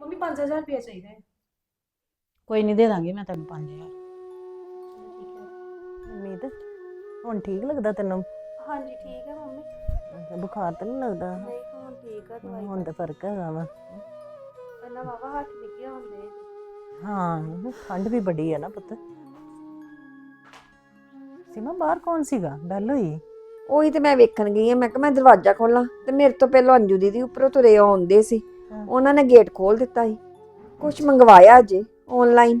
ਮੰਮੀ 5000 ਰੁਪਏ ਚਾਹੀਦਾ ਹੈ। ਕੋਈ ਨਹੀਂ ਦੇ ਦਾਂਗੀ ਮੈਂ ਤੈਨੂੰ 5000 ਠੀਕ ਹੈ ਉਮੀਦ ਹੁਣ ਠੀਕ ਲੱਗਦਾ ਤੈਨੂੰ? ਹਾਂਜੀ ਠੀਕ ਹੈ ਮੰਮੀ। ਬੁਖਾਰ ਤਾਂ ਨਹੀਂ ਲੱਗਦਾ? ਨਹੀਂ। ਹੁਣ ਠੀਕ ਆ ਦਵਾਈ ਹੁਣ ਤਾਂ ਫ਼ਰਕ ਹੈਗਾ ਵਾ। ਪਹਿਲਾਂ ਵਾਵਾ ਹੱਥ ਨਿੱਕੇ ਹੁੰਦੇ ਹਾਂ ਠੰਡ ਵੀ ਬੜੀ ਹੈ ਨਾ ਪੁੱਤ। ਸੀਮਾ ਬਾਹਰ ਕੌਣ ਸੀਗਾ? ਬੈਲ ਹੋਈ? ਉਹੀ ਤੇ ਮੈਂ ਵੇਖਣ ਗਈ ਆ ਮੈਂ ਕਿਹਾ ਮੈਂ ਦਰਵਾਜ਼ਾ ਖੋਲਾਂ ਤੇ ਮੇਰੇ ਤੋਂ ਪਹਿਲਾਂ ਅੰਜੂ ਦੀਦੀ ਉੱਪਰੋਂ ਤੁਰੇ ਆਉਂਦੇ ਸੀ। ਉਹਨਾਂ ਨੇ ਗੇਟ ਖੋਲ ਦਿੱਤਾ ਸੀ। ਕੁਝ ਮੰਗਵਾਇਆ ਅਜੇ ਆਨਲਾਈਨ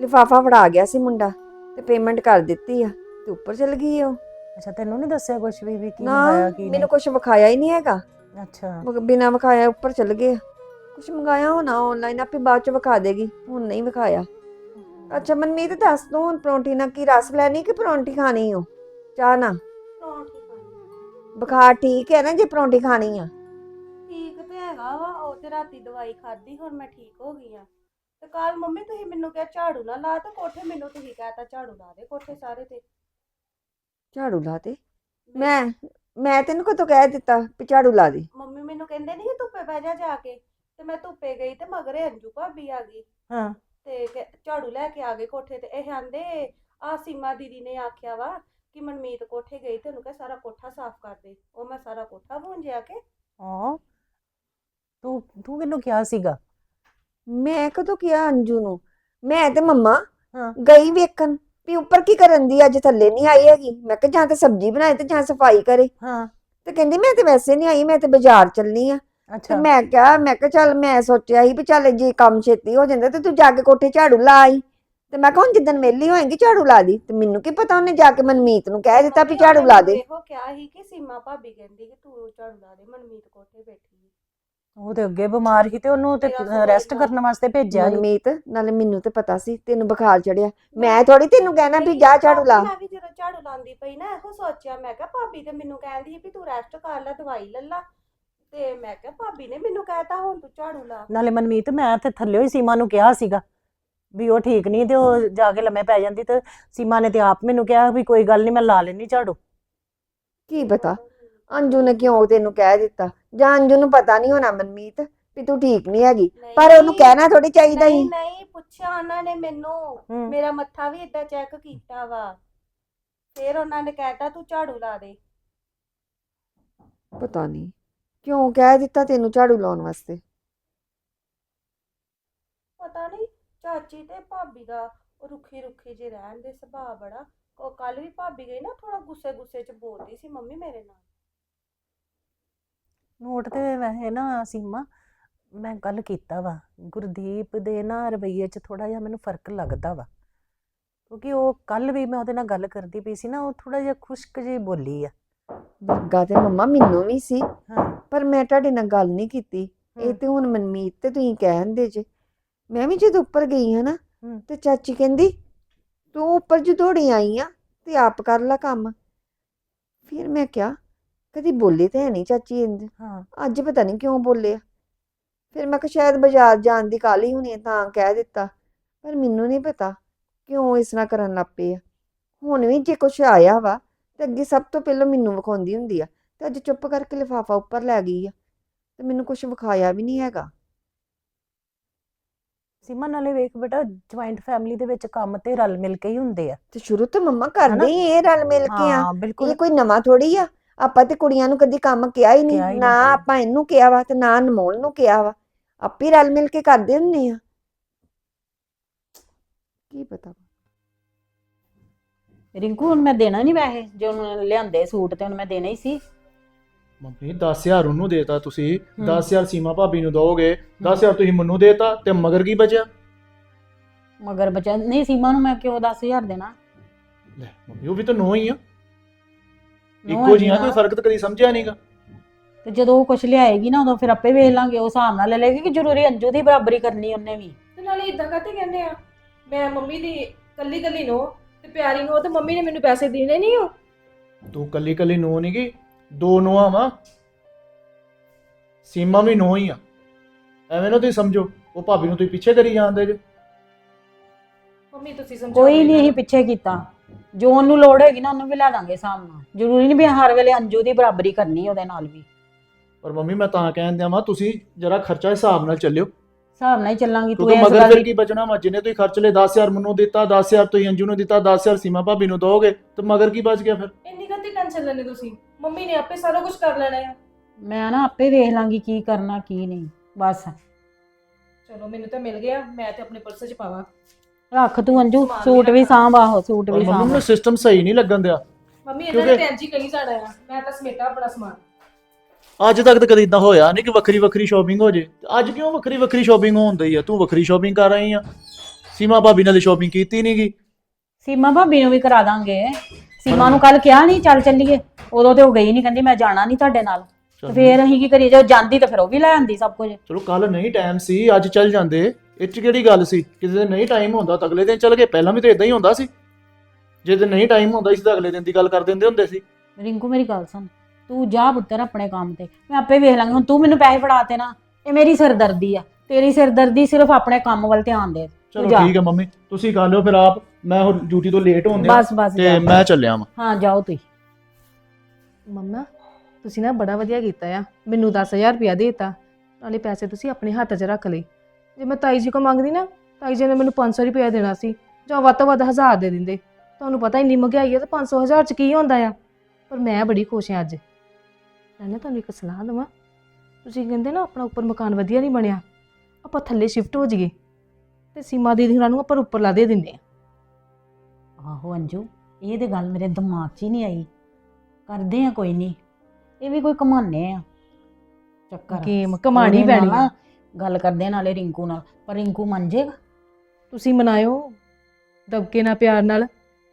ਲਿਫਾਫਾ ਫੜਾ ਗਿਆ ਸੀ ਮੁੰਡਾ ਤੇ ਪੇਮੈਂਟ ਕਰ ਦਿੱਤੀ ਆ ਤੇ ਉੱਪਰ ਚਲ ਗਈ ਉਹ। ਅੱਛਾ ਤੈਨੂੰ ਨਹੀਂ ਦੱਸਿਆ ਕੁਝ ਵੀ ਵੀ ਕੀ ਮੰਗਾਇਆ ਕੀ ਮੈਨੂੰ ਕੁਝ ਵਿਖਾਇਆ ਹੀ ਨਹੀਂ ਹੈਗਾ। ਨਹੀਂ ਅੱਛਾ। ਬਿਨਾਂ ਵਿਖਾਇਆ ਉੱਪਰ ਚਲ ਗਏ ਕੁਝ ਮੰਗਾਇਆ ਹੋਣਾ ਆਨਲਾਈਨ ਆਪੇ ਬਾਅਦ ਚ ਵਿਖਾ ਦੇਗੀ। ਹੁਣ ਨਹੀਂ ਵਿਖਾਇਆ। ਅੱਛਾ ਮਨਮੀਤ ਦੱਸ ਤੂੰ ਹੁਣ ਪਰੌਂਠੀ ਨਾਲ ਕੀ ਰਸ ਲੈਣੀ ਕਿ ਪਰੌਂਠੀ ਖਾਣੀ ਹੋ ਚਾਹ ਨਾ ਪਰੌਂਠੀ ਖਾਣੀ ਬੁਖਾਰ ਠੀਕ ਹੈ ਨਾ ਜੇ ਪਰੌਂਠੀ ਖਾਣੀ ਆ? ਠੀਕ ਤੇ ਹੈਗਾ ਵਾ ਉਹ ਤੇ ਰਾਤੀ ਦਵਾਈ ਖਾਧੀ ਹੁਣ ਮੈਂ ਠੀਕ ਹੋ ਗਈ ਆ। ਤੇ ਕੱਲ ਮੰਮੀ ਤੁਸੀਂ ਮੈਨੂੰ ਕਿਹਾ ਝਾੜੂ ਨਾ ਲਾ ਤੇ ਕੋਠੇ ਮੈਨੂੰ ਤੁਸੀਂ ਕਹਤਾ ਝਾੜੂ ਲਾ ਦੇ ਕੋਠੇ ਸਾਰੇ ਤੇ। ਝਾੜੂ ਲਾ ਦੇ? ਮੈਂ ਮੈਂ ਤੈਨੂੰ ਕਦੋਂ ਕਹਿ ਦਿੱਤਾ ਵੀ ਝਾੜੂ ਲਾ ਦੇ। ਮੰਮੀ ਮੈਨੂੰ ਕਹਿੰਦੇ ਨਹੀਂ ਧੁੱਪੇ ਬਹਿ ਜਾ ਜਾ ਕੇ ਤੇ ਮੈਂ ਧੁੱਪੇ ਗਈ ਤੇ ਮਗਰੇ ਅੰਜੂ ਭਾਬੀ ਆ ਗਈ। ਹਾਂ। ਤੇ ਝਾੜੂ ਲੈ ਕੇ ਆ ਗਏ ਕੋਠੇ ਤੇ ਇਹ ਆਂਦੇ ਆ ਸੀਮਾ ਦੀਦੀ ਨੇ ਆਖਿਆ ਵਾ ਕਿ ਮਨਮੀਤ ਕੋਠੇ ਗਈ ਤੇ ਉਹਨੂੰ ਕਹ ਸਾਰਾ ਕੋਠਾ ਸਾਫ਼ ਕਰ ਦੇ। ਉਹ ਮੈਂ ਸਾਰਾ ਕੋਠਾ ਭੁੰਜਿਆ ਕੇ ਹਾਂ। ਤੂੰ ਤੂੰ ਕਿਹਨੂੰ ਕਿਹਾ ਸੀਗਾ? ਮੈਂ ਕਦੋਂ ਕਿਹਾ ਅੰਜੂ ਨੂੰ? ਮੈਂ ਤੇ ਮੰਮਾ ਹਾਂ। ਗਈ ਵੇਖਣ। ਵੀ ਉੱਪਰ ਕੀ ਕਰਨ ਦੀ ਅੱਜ ਥੱਲੇ ਨਹੀਂ ਆਈ ਹੈਗੀ। ਮੈਂ ਕਿਹਾ ਜਾਂ ਤੇ ਸਬਜ਼ੀ ਬਣਾਏ ਤੇ ਜਾਂ ਸਫ਼ਾਈ ਕਰੇ। ਹਾਂ। ਤੇ ਕਹਿੰਦੀ ਮੈਂ ਤੇ ਵੈਸੇ ਨਹੀਂ ਆਈ ਮੈਂ ਤੇ ਬਾਜ਼ਾਰ ਚੱਲਣੀ ਆ। ਤੇ ਅੱਛਾ। ਮੈਂ ਕਿਹਾ ਮੈਂ ਕਿਹਾ ਚੱਲ ਮੈਂ ਸੋਚਿਆ ਸੀ ਵੀ ਚੱਲ ਜੇ ਕੰਮ ਛੇਤੀ ਹੋ ਜਾਂਦਾ ਤੇ ਤੂੰ ਜਾ ਕੇ ਕੋਠੇ ਝਾੜੂ ਲਾ ਆਈ। ਤੇ ਮੈਂ ਕਿਹਾ ਹੁਣ ਜਿੱਦਣ ਵਿਹਲੀ ਹੋਏਗੀ ਝਾੜੂ ਲਾ ਦੀ ਤੇ ਮੈਨੂੰ ਕੀ ਪਤਾ ਉਹਨੇ ਜਾ ਕੇ ਮਨਮੀਤ ਨੂੰ ਕਹਿ ਦਿੱਤਾ ਵੀ ਝਾੜੂ ਲਾ ਦੇ। ਇਹੋ ਕਿਹਾ ਸੀ ਕਿ ਸੀਮਾ ਭਾਬੀ ਕਹਿੰਦੀ ਕਿ ਤੂੰ ਝਾੜੂ ਲਾ ਦੇ ਮਨਮੀਤ ਕੋਠੇ ਬੈਠੀ। ਉਹ ਤੇ ਅੱਗੇ ਬਿਮਾਰ ਸੀ ਤੇ ਉਹਨੂੰ ਤੇ ਰੈਸਟ ਕਰਨ ਵਾਸਤੇ ਭੇਜਿਆ ਸੀ। ਮਨਮੀਤ ਨਾਲੇ ਮੈਨੂੰ ਤੇ ਪਤਾ ਸੀ ਤੈਨੂੰ ਬੁਖਾਰ ਚੜਿਆ। ਮੈਂ ਥੋੜੀ ਤੈਨੂੰ ਕਹਿਣਾ ਵੀ ਜਾ ਝਾੜੂ ਲਾ। ਮੈਂ ਵੀ ਜਦੋਂ ਝਾੜੂ ਲਾਉਂਦੀ ਪਈ ਨਾ ਇਹੋ ਸੋਚਿਆ ਮੈਂ ਕਿਹਾ ਭਾਬੀ ਤੇ ਮੈਨੂੰ ਕਹਿੰਦੀ ਸੀ ਵੀ ਤੂੰ ਰੈਸਟ ਕਰ ਲੈ ਦਵਾਈ ਲੈ ਲਾ। ਤੇ ਮੈਂ ਕਿਹਾ ਭਾਬੀ ਨੇ ਮੈਨੂੰ ਕਹਿਤਾ ਹੁਣ ਤੂੰ ਝਾੜੂ ਲਾ। ਨਾਲੇ ਮਨਮੀਤ ਮੈਂ ਤੇ ਥੱਲੇ ਹੀ ਸੀਮਾ ਨੂੰ ਕਿਹਾ ਸੀਗਾ ਵੀ ਉਹ ਠੀਕ ਨਹੀਂ ਤੇ ਉਹ ਜਾ ਕੇ ਲੰਮੇ ਪੈ ਜਾਂਦੀ ਤੇ ਸੀਮਾ ਨੇ ਤੇ ਆਪ ਮੈਨੂੰ ਕਿਹਾ ਵੀ ਕੋਈ ਗੱਲ ਨਹੀਂ ਮੈਂ ਲਾ ਲੈਣੀ ਝਾੜੂ। ਕੀ ਪਤਾ? ਅੰਜੂ ਨੇ ਕਿਉਂ ਤੈਨੂੰ ਕਹਿ ਦਿੱਤਾ? ਜਾਂ ਅੰਜੂ ਨੂੰ ਪਤਾ ਨਹੀਂ ਹੋਣਾ ਮਨਮੀਤ ਵੀ ਤੂੰ ਠੀਕ ਨਹੀਂ ਹੈਗੀ। ਪਰ ਉਹਨੂੰ ਕਹਿਣਾ ਥੋੜੀ ਚਾਹੀਦਾ ਨਹੀਂ ਸੀ। ਨਹੀਂ ਪੁੱਛਿਆ ਉਹਨਾਂ ਨੇ ਮੈਨੂੰ। ਹੂੰ। ਮੇਰਾ ਮੱਥਾ ਵੀ ਇਦਾਂ ਚੈੱਕ ਕੀਤਾ ਵਾ। ਫਿਰ ਉਹਨਾਂ ਨੇ ਕਹਿਤਾ ਤੂੰ ਝਾੜੂ ਲਾ ਦੇ। ਪਤਾ ਨਹੀਂ। ਕਿਉਂ ਕਹਿ ਦਿੱਤਾ ਤੈਨੂੰ ਝਾੜੂ ਲਾਉਣ ਵਾਸਤੇ? ਪਤਾ ਨਹੀਂ ਚਾਚੀ ਤੇ ਭਾਬੀ ਦਾ ਰੁੱਖੀ ਰੁੱਖੀ ਜਿਹੇ ਰਹਿਣ ਦੇ ਸੁਭਾਅ ਬੜਾ। ਉਹ ਕੱਲ ਵੀ ਭਾਬੀ ਗਈ ਨਾ ਥੋੜਾ ਗੁੱਸੇ ਗੁੱਸੇ ਚ ਬੋਲਦੀ ਸੀ ਮੰਮੀ ਮੇਰੇ ਨਾਲ। ਨੋਟ ਤੇ ਵੈਸੇ ਨਾ ਸੀਮਾ ਮੈਂ ਗੱਲ ਕੀਤਾ ਵਾ ਗੁਰਦੀਪ ਦੇ ਨਾ ਰਵੱਈਏ 'ਚ ਥੋੜਾ ਜਿਹਾ ਮੈਨੂੰ ਫ਼ਰਕ ਲੱਗਦਾ ਵਾ। ਕਿਉਂਕਿ ਉਹ ਕੱਲ ਵੀ ਮੈਂ ਉਹਦੇ ਨਾਲ ਗੱਲ ਕਰਦੀ ਪਈ ਸੀ ਨਾ ਉਹ ਥੋੜਾ ਜਿਹਾ ਖੁਸ਼ਕ ਜਿਹੀ ਬੋਲੀ ਆ। ਲੱਗਾ ਤੇ ਮੰਮਾ ਮੈਨੂੰ ਵੀ ਸੀ ਹਾਂ। ਪਰ ਮੈਂ ਤੁਹਾਡੇ ਨਾਲ ਗੱਲ ਨਹੀਂ ਕੀਤੀ। ਇਹ। ਤੇ ਹੁਣ ਮਨਮੀਤ ਤੇ ਤੁਸੀਂ ਕਹਿੰਦੇ ਜੇ। ਮੈਂ ਵੀ ਜਦੋਂ ਉੱਪਰ ਗਈ ਹਾਂ ਨਾ। ਤੇ ਚਾਚੀ ਕਹਿੰਦੀ ਤੂੰ ਉੱਪਰ ਜੋ ਦੌੜੀ ਆਈ ਆ ਤੇ ਆਪ ਕਰ ਲੈ ਕੰਮ। ਫਿਰ ਮੈਂ ਕਿਹਾ ਕਦੀ ਬੋਲੀ ਤੇ ਹੈ ਨਹੀਂ ਚਾਚੀ ਇੰਜ। ਹਾਂ। ਅੱਜ ਪਤਾ ਨਹੀਂ ਕਿਉਂ ਬੋਲੇ ਆ ਫਿਰ ਮੈਂ ਕਿਹਾ ਸ਼ਾਇਦ ਬਾਜ਼ਾਰ ਜਾਣ ਦੀ ਕਾਹਲੀ ਹੋਣੀ ਤਾਂ ਕਹਿ ਦਿੱਤਾ। ਪਰ ਮੈਨੂੰ ਨਹੀਂ ਪਤਾ ਕਿਉਂ ਇਸ ਤਰ੍ਹਾਂ ਕਰਨ ਲੱਗ ਪਏ ਆ। ਹੁਣ ਵੀ ਜੇ ਕੁਛ ਆਇਆ ਵਾ ਤੇ ਅੱਗੇ ਸਭ ਤੋਂ ਪਹਿਲਾਂ ਮੈਨੂੰ ਵਿਖਾਉਂਦੀ ਹੁੰਦੀ ਆ ਤੇ ਅੱਜ ਚੁੱਪ ਕਰਕੇ ਲਿਫਾਫਾ ਉੱਪਰ ਲੈ ਗਈ ਆ ਤੇ ਮੈਨੂੰ ਕੁਛ ਵਿਖਾਇਆ ਵੀ ਨਹੀਂ ਹੈਗਾ। ਸੀਮਾ ਨਾਲੇ ਵੇਖ ਬੇਟਾ ਜੁਆਇੰਟ ਫੈਮਿਲੀ ਦੇ ਵਿੱਚ ਕੰਮ ਤੇ ਰਲ ਮਿਲ ਕੇ ਹੀ ਹੁੰਦੇ ਆ। ਤੇ ਸ਼ੁਰੂ ਤੋਂ ਮੰਮਾ ਕਰਦੇ ਹੀ ਇਹ ਰਲ ਮਿਲ ਕੇ ਆ। ਹਾਂ ਬਿਲਕੁਲ। ਇਹ ਕੋਈ ਨਵਾਂ ਥੋੜੀ ਆ? ਆਪਾਂ ਤੇ ਕੁੜੀਆਂ ਨੂੰ ਕਦੀ ਕੰਮ ਕਿਹਾ ਹੀ ਕਿਹਾ ਨਹੀਂ ਨਾ ਨਹੀਂ। ਆਪਾਂ ਇਹਨੂੰ ਕਿਹਾ ਵਾ ਤੇ ਨਾ ਅਨਮੋਲ ਨੂੰ ਕਿਹਾ ਵਾ। ਆਪੇ ਰਲ ਮਿਲ ਕੇ ਕਰਦੇ ਹੁੰਨੇ ਆ। ਕੀ ਪਤਾ? ਰਿੰਕੂ ਹੁਣ ਮੈਂ ਦੇਣਾ ਨਹੀਂ ਵੈਸੇ ਜੇ ਉਹਨੂੰ ਲਿਆਂਦੇ ਸੂਟ ਤੇ ਹੁਣ ਮੈਂ ਦੇਣਾ ਹੀ ਸੀ। ਮੰਮੀ 10000 ਉਹਨੂੰ ਦੇਤਾ ਤੁਸੀਂ। ਹੂੰ। 10000 ਸੀਮਾ ਭਾਬੀ ਨੂੰ ਦੋਗੇ। 10000 ਤੁਸੀਂ ਮੈਨੂੰ ਦੇਤਾ ਤੇ ਮਗਰ ਕੀ ਬਚਿਆ? ਮਗਰ ਬਚਾ ਨਹੀਂ ਸੀਮਾ ਨੂੰ ਮੈਂ ਕਿਉਂ 10000 ਦੇਣਾ? ਲੈ ਮੰਮੀ ਉਹ ਵੀ ਤਾਂ ਨੋ ਹੀ ਆ। ਇੱਕੋ ਜੀਆਂ ਕੋਈ। ਫ਼ਰਕ ਤਾਂ ਕਦੀ ਸਮਝਿਆ ਨਹੀਂਗਾ ਤੇ ਜਦੋਂ ਉਹ ਕੁਝ ਲਿਆਏਗੀ ਨਾ ਉਦੋਂ ਫਿਰ ਆਪੇ ਵੇਖ ਲਾਂਗੇ ਉਹ ਹਿਸਾਬ ਨਾਲ ਲੈ ਲੇਗੀ ਕਿ ਜ਼ਰੂਰੀ ਅੰਜੂ ਦੀ ਬਰਾਬਰੀ ਕਰਨੀ ਉਹਨੇ ਵੀ। ਤੇ ਨਾਲੇ ਇਦਾਂ ਕਾਤੇ ਕਹਿੰਦੇ ਆ? ਮੈਂ ਮੰਮੀ ਦੀ ਕੱਲੀ ਕੱਲੀ ਨੋ ਤੇ ਪਿਆਰੀ ਨੋ ਤੇ ਮੰਮੀ ਨੇ ਮੈਨੂੰ ਪੈਸੇ ਦੇਣੇ ਨਹੀਂ ਹੋ ਤੂੰ ਕੱਲੀ ਕੱਲੀ ਨੋ ਨਹੀਂਗੀ ਦੋ ਨੋਆਂ ਵਾ। ਸੀਮਾ ਵੀ ਨੋ ਹੀ ਆ। ਐਵੇਂ ਨਾ ਤੁਸੀਂ ਸਮਝੋ ਉਹ ਭਾਬੀ ਨੂੰ ਤੁਸੀਂ ਪਿੱਛੇ ਕਰੀ ਜਾਂਦੇ ਜੇ। ਮੰਮੀ ਤੁਸੀਂ ਸਮਝਾਓ ਕੋਈ ਨਹੀਂ ਅਸੀਂ। ਪਿੱਛੇ ਕੀਤਾ। ਜੋ ਉਹਨੂੰ ਲੋੜ ਹੈਗੀ ਨਾ ਉਹਨੂੰ ਵੀ ਲੈ ਦਾਂਗੇ ਨਾਲ। ਜ਼ਰੂਰੀ ਨਹੀਂ ਵੀ ਹਰ ਵੇਲੇ ਅੰਜੂ ਦੀ ਬਰਾਬਰੀ ਕਰਨੀ ਉਹਦੇ ਨਾਲ ਵੀ। ਪਰ ਮੰਮੀ ਮੈਂ ਤਾਂ ਕਹਿਣ ਦਿਆਂ ਵਾ ਤੁਸੀਂ ਜਰਾ ਖਰਚਾ ਹਿਸਾਬ ਨਾਲ ਚੱਲਿਓ। ਹਿਸਾਬ ਨਾਲ ਹੀ ਚੱਲਾਂਗੀ ਤੂੰ ਕਿਉਂਕਿ ਇਸ ਮਗਰ ਗੱਲ ਫਿਰ ਦੀ ਕੀ ਬਚਣਾ ਵਾ? ਜਿੰਨੇ ਤੁਸੀਂ ਖਰਚ ਲਏ 10000 ਮੈਨੂੰ ਦਿੱਤਾ 10000 ਤੁਸੀਂ ਅੰਜੂ ਨੂੰ ਦਿੱਤਾ 10000 ਸੀਮਾ ਭਾਬੀ ਨੂੰ ਦੋਗੇ ਤੇ ਮਗਰ ਕੀ ਬਚ ਗਿਆ ਫਿਰ? ਇੰਨੀ ਕੱਤੀ ਟੈਨਸ਼ਨ ਲੈਣੀ ਤੁਸੀਂ? ਮੰਮੀ ਨੇ ਆਪੇ ਸਾਰਾ ਕੁਝ ਕਰ ਲੈਣਾ ਆ। ਮੈਂ ਨਾ ਆਪੇ ਵੇਖ ਲਾਂਗੀ ਕੀ ਕਰਨਾ ਕੀ ਨਹੀਂ। ਬਸ। ਚਲੋ ਮੈਨੂੰ ਤਾਂ ਮਿਲ ਗਿਆ ਮੈਂ ਤੇ ਆਪਣੇ ਪਰਸ 'ਚ ਪਾਵਾਂ। ਰੱਖ ਤੂੰ ਅੰਜੂ ਸੂਟ ਵੀ। ਸਾਂਭ ਆਹੋ ਸੂਟ ਵੀ ਮੰਮੀ ਸਾਂਭ। ਮੈਨੂੰ ਸਿਸਟਮ ਸਹੀ ਨਹੀਂ ਲੱਗਣ ਦਿਆ। ਮੰਮੀ ਇਹਨਾਂ ਨੇ ਕਿਉਂਕਿ- ਟੈਂਜੀ ਕਹੀ ਜਾਣਾ ਆ। ਮੈਂ ਤਾਂ ਸਮੇਟਾ ਆਪਣਾ ਸਮਾਨ। ਅੱਜ ਤੱਕ ਤਾਂ ਕਦੇ ਇਦਾਂ ਹੋਇਆ ਨਹੀਂ ਕਿ ਵੱਖਰੀ ਵੱਖਰੀ ਸ਼ਾਪਿੰਗ ਹੋ ਜੇ। ਅੱਜ ਕਿਉਂ ਵੱਖਰੀ ਵੱਖਰੀ ਸ਼ਾਪਿੰਗ ਹੁੰਦੀ ਆ? ਤੂੰ ਵੱਖਰੀ ਸ਼ਾਪਿੰਗ ਕਰ ਰਹੀ ਆ। ਸੀਮਾ ਭਾਬੀ ਨਾਲ ਸ਼ਾਪਿੰਗ ਕੀਤੀ ਨਹੀਂਗੀ ਸੀਮਾ ਭਾਬੀ ਨੂੰ ਵੀ ਕਰਾ ਦਾਂਗੇ। ਸੀਮਾ ਨੂੰ ਕੱਲ ਕਿਹਾ ਨਹੀਂ ਚੱਲ ਚੱਲੀਏ। ਉਦੋਂ ਤੇ ਉਹ ਗਈ ਨਹੀਂ ਕਹਿੰਦੀ ਮੈਂ ਜਾਣਾ ਨਹੀਂ ਤੁਹਾਡੇ ਨਾਲ। ਤੇ ਫੇਰ ਅਸੀਂ ਕੀ ਕਰੀਏ ਜੇ ਉਹ ਜਾਂਦੀ ਤਾਂ ਫਿਰ ਉਹ ਵੀ ਲੈ ਆਂਦੀ ਸਭ ਕੁਝ। ਚਲੋ ਕੱਲ ਨਹੀਂ ਟਾਈਮ ਸੀ ਅੱਜ ਚੱਲ ਜਾਂਦੇ। ਇਹ ਚ ਕਿਹੜੀ ਗੱਲ ਸੀ? ਕਿਸੇ ਦਿਨ ਨਹੀਂ ਟਾਈਮ ਹੁੰਦਾ ਤਾਂ ਅਗਲੇ ਦਿਨ ਚੱਲ ਗਏ। ਪਹਿਲਾਂ ਵੀ ਤਾਂ ਇਦਾਂ ਹੀ ਹੁੰਦਾ ਸੀ। ਜੇ ਦਿਨ ਨਹੀਂ ਟਾਈਮ ਹੁੰਦਾ ਸੀ ਤਾਂ ਅਗਲੇ ਦਿਨ ਦੀ ਗੱਲ ਕਰ ਦਿੰਦੇ ਹੁੰਦੇ ਸੀ। ਰਿੰਕੂ ਮੇਰੀ ਗੱਲ ਸੁਣ। ਤੂੰ ਜਾ ਪੁੱਤਰ ਆਪਣੇ ਕੰਮ ਤੇ। ਮੈਂ ਆਪੇ ਵੇਖ ਲਾਂਗੀ। ਹੁਣ ਤੂੰ ਮੈਨੂੰ ਪੈਸੇ ਫੜਾਤੇ ਨਾ ਇਹ ਮੇਰੀ ਸਿਰਦਰਦੀ ਆ। ਤੇਰੀ ਸਿਰਦਰਦੀ ਸਿਰਫ ਆਪਣੇ ਕੰਮ ਵੱਲ ਧਿਆਨ ਦੇ। ਚਲੋ ਜਾ। ਠੀਕ ਹੈ ਮੰਮੀ। ਤੁਸੀਂ ਕਰ ਲਿਓ ਫਿਰ ਆਪ। ਮੈਂ ਹੁਣ ਡਿਊਟੀ ਤੋਂ ਲੇਟ ਹੋਣ ਦਿਆਂ ਬਸ ਬਸ ਤੇ। ਮੈਂ ਚੱਲਿਆ ਵਾਂ। ਹਾਂ ਜਾਓ ਤੁਸੀਂ। ਮੰਮਾ ਤੁਸੀਂ ਨਾ ਬੜਾ ਵਧੀਆ ਕੀਤਾ ਆ। ਮੈਨੂੰ 10000 ਰੁਪਇਆ ਦੇਤਾ। ਨਾਲੇ ਪੈਸੇ ਤੁਸੀਂ ਆਪਣੇ ਹੱਥ 'ਚ ਰੱਖ ਲਏ। ਜੇ ਮੈਂ ਤਾਈ ਜੀ ਕੋ ਮੰਗਦੀ ਨਾ ਤਾਈ ਜੀ ਨੇ ਮੈਨੂੰ 500 ਰੁਪਇਆ ਦੇਣਾ ਸੀ ਜਾਂ ਵੱਧ ਤੋਂ ਵੱਧ 1000 ਦੇ ਦਿੰਦੇ। ਤੁਹਾਨੂੰ ਪਤਾ ਇੰਨੀ ਮਹਿੰਗਾਈ ਹੈ ਤਾਂ 500 ਹਜ਼ਾਰ 'ਚ ਕੀ ਹੁੰਦਾ ਆ? ਪਰ ਮੈਂ ਬੜੀ ਖੁਸ਼ ਹਾਂ ਅੱਜ। ਨਾਲੇ ਤੁਹਾਨੂੰ ਇੱਕ ਸਲਾਹ ਦਵਾਂ। ਤੁਸੀਂ ਕਹਿੰਦੇ ਨਾ ਆਪਣਾ ਉੱਪਰ ਮਕਾਨ ਵਧੀਆ ਨਹੀਂ ਬਣਿਆ ਆਪਾਂ ਥੱਲੇ ਸ਼ਿਫਟ ਹੋ ਜਾਈਏ ਤੇ ਸੀਮਾ ਦੀਦੀ ਹੁਣਾਂ ਨੂੰ ਆਪਾਂ ਉੱਪਰ ਲਾ ਦੇ ਦਿੰਦੇ ਆ ਆਹੋ ਅੰਜੂ ਇਹ ਤੇ ਗੱਲ ਮੇਰੇ ਦਿਮਾਗ 'ਚ ਹੀ ਨਹੀਂ ਆਈ। ਕਰਦੇ ਆ ਕੋਈ ਨਹੀਂ ਇਹ ਵੀ ਕੋਈ ਕਮਾਨੇ ਆ। ਚੱਕਰ ਗੇਮ ਕਮਾਣੀ ਉਹਦੇ ਨਾਲ ਪੈਣੀ ਆ। ਨਾ ਗੱਲ ਕਰਦੇ ਆ ਨਾਲੇ ਰਿੰਕੂ ਨਾਲ ਪਰ ਰਿੰਕੂ ਮੰਨ ਜਾਏਗਾ? ਤੁਸੀਂ ਮਨਾਇਓ ਦਬਕੇ ਨਾਲ ਪਿਆਰ ਨਾਲ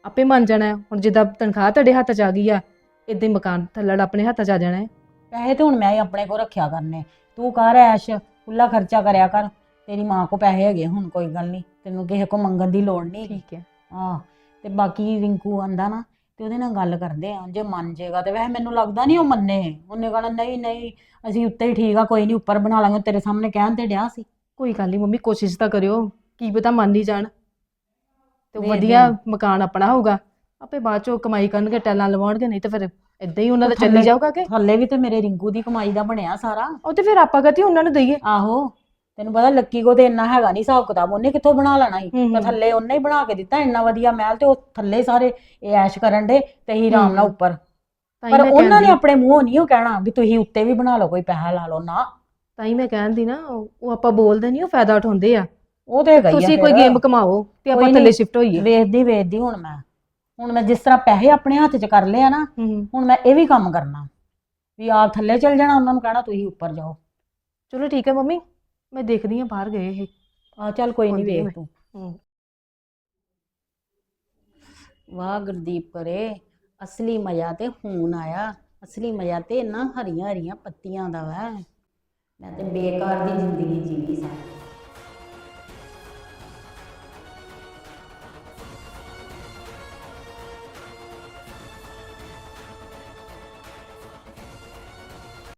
ਆਪੇ ਮੰਨ ਜਾਣਾ ਹੈ। ਹੁਣ ਜਿੱਦਾਂ ਤਨਖਾਹ ਤੁਹਾਡੇ ਹੱਥ 'ਚ ਆ ਗਈ ਆ ਇਦਾਂ ਹੀ ਮਕਾਨ ਥੱਲੜ ਆਪਣੇ ਹੱਥ 'ਚ ਆ ਜਾਣਾ ਹੈ। ਪੈਸੇ ਤੇ ਹੁਣ ਮੈਂ ਹੀ ਆਪਣੇ ਕੋ ਰੱਖਿਆ ਕਰਨੇ ਤੂੰ ਕਰ ਐਸ਼ ਖੁੱਲਾ ਖਰਚਾ ਕਰਿਆ ਕਰ। ਤੇਰੀ ਮਾਂ ਕੋ ਪੈਸੇ ਹੈਗੇ ਹੁਣ ਕੋਈ ਗੱਲ ਨਹੀਂ। ਤੈਨੂੰ ਕਿਸੇ ਕੋ ਮੰਗਣ ਦੀ ਲੋੜ ਨਹੀਂ। ਠੀਕ ਹੈ। ਹਾਂ ਤੇ ਬਾਕੀ ਰਿੰਕੂ ਆਂਦਾ ਨਾ ਤੇ ਉਹਦੇ ਨਾਲ ਗੱਲ ਕਰਦੇ ਆ ਜੇ ਮੰਨ ਜਾਏਗਾ ਤੇ ਵੈਸੇ ਮੈਨੂੰ ਲੱਗਦਾ ਨਹੀਂ ਉਹ ਮੰਨੇ। ਉਹਨੇ ਕਹਣਾ ਨਹੀਂ ਨਹੀਂ ਅਸੀਂ ਉੱਤੇ ਹੀ ਠੀਕ ਆ ਕੋਈ ਨਹੀਂ ਉੱਪਰ ਬਣਾ ਲਾਂਗੇ ਤੇਰੇ ਸਾਹਮਣੇ ਕਹਿਣ ਤੇ ਡਿਆ ਸੀ। ਕੋਈ ਗੱਲ ਨਹੀਂ ਮੰਮੀ ਕੋਸ਼ਿਸ਼ ਤਾਂ ਕਰਿਓ ਕੀ ਪਤਾ ਮੰਨ ਹੀ ਜਾਣ। ਤੇ ਵਧੀਆ। ਮਕਾਨ ਆਪਣਾ ਹੋਊਗਾ। ਆਪੇ ਬਾਅਦ ਚੋਂ ਕਮਾਈ ਕਰਨਗੇ ਟੈਲਾਂ ਲਵਾਉਣਗੇ ਨਹੀਂ ਤਾਂ ਫਿਰ ਇਦਾਂ ਹੀ ਉਹਨਾਂ ਦਾ ਚੱਲੀ ਥੱਲੇ- ਜਾਊਗਾ ਕਿ? ਥੱਲੇ ਵੀ ਤੇ ਮੇਰੇ ਰਿੰਕੂ ਦੀ ਕਮਾਈ ਦਾ ਬਣਿਆ ਸਾਰਾ। ਉਹ ਤੇ ਫਿਰ ਆਪਾਂ ਕਹਤੀ ਉਹਨਾਂ ਨੂੰ ਦਈਏ। ਆਹੋ। ਤੈਨੂੰ ਪਤਾ ਲੱਕੀ ਕੋ ਤੇ ਇੰਨਾ ਹੈਗਾ ਨਹੀਂ ਹਿਸਾਬ ਕਿਤਾਬ ਉਹਨੇ ਕਿੱਥੋਂ ਬਣਾ ਲੈਣਾ ਸੀ ਹੂੰ। ਥੱਲੇ ਉਹਨੇ ਹੀ ਬਣਾ ਕੇ ਦਿੱਤਾ ਇੰਨਾ ਵਧੀਆ ਮਹਿਲ ਤੇ ਉਹ ਥੱਲੇ ਸਾਰੇ ਇਹ ਐਸ਼ ਕਰਨ ਦੇ ਤੇ ਹੀ ਆਰਾਮ ਨਾਲ। ਉੱਪਰ ਤਾਂ ਹੀ ਪਰ ਮੈਂ ਉਹਨਾਂ ਨੇ ਕਹਿੰਦੀ- ਆਪਣੇ ਮੂੰਹੋਂ ਨਹੀਂ ਉਹ ਕਹਿਣਾ ਵੀ ਤੁਸੀਂ ਉੱਤੇ ਵੀ ਬਣਾ ਲਓ ਕੋਈ ਪੈਸਾ ਲਾ ਲਓ ਨਾ ਤਾਂ ਹੀ ਮੈਂ ਕਹਿੰਦੀ ਨਾ ਉਹ ਆਪਾਂ ਬੋਲਦੇ ਨਹੀਂ ਉਹ ਫਾਇਦਾ ਉਠਾਉਂਦੇ ਆ ਉਹ ਤੇ ਹੈਗਾ ਹੀ ਆ ਤੁਸੀਂ ਕੋਈ ਫਿਰ। ਗੇਮ ਕਮਾਓ ਤੇ ਆਪਾਂ ਕੋਈ ਥੱਲੇ ਨਹੀਂ। ਸ਼ਿਫਟ ਹੋਈਏ ਵੇਚਦੀ ਵੇਚਦੀ ਹੁਣ ਮੈਂ ਹੁਣ ਮੈਂ ਜਿਸ ਤਰ੍ਹਾਂ ਪੈਸੇ ਆਪਣੇ ਹੱਥ 'ਚ ਕਰ ਲਿਆ ਨਾ ਹੂੰ, ਹੂੰ। ਹੁਣ ਮੈਂ ਇਹ ਵੀ ਕੰਮ ਕਰਨਾ ਵੀ ਆਪ ਥੱਲੇ ਚਲ ਜਾਣਾ ਉਹਨਾਂ ਨੂੰ ਕਹਿਣਾ ਤੁਸੀਂ ਉੱਪਰ ਜਾਓ ਚਲੋ ਠੀਕ ਹੈ ਮੰਮੀ ਮੈਂ ਦੇਖਦੀ ਹਾਂ ਬਾਹਰ ਗਏ ਇਹ। ਆ ਚੱਲ ਕੋਈ ਨਹੀਂ ਆ ਵੇਖ। ਤੂੰ। ਹੂੰ। ਵਾਹ ਗੁਰਦੀਪ ਕਰੇ ਅਸਲੀ ਮਜ਼ਾ ਤੇ ਹੁਣ ਆਇਆ। ਅਸਲੀ ਮਜ਼ਾ ਤੇ ਨਾ ਹਰੀਆਂ ਹਰੀਆਂ ਪੱਤੀਆਂ ਦਾ ਵਾ। ਮੈਂ ਤੇ ਬੇਕਾਰ ਦੀ ਜ਼ਿੰਦਗੀ ਜੀ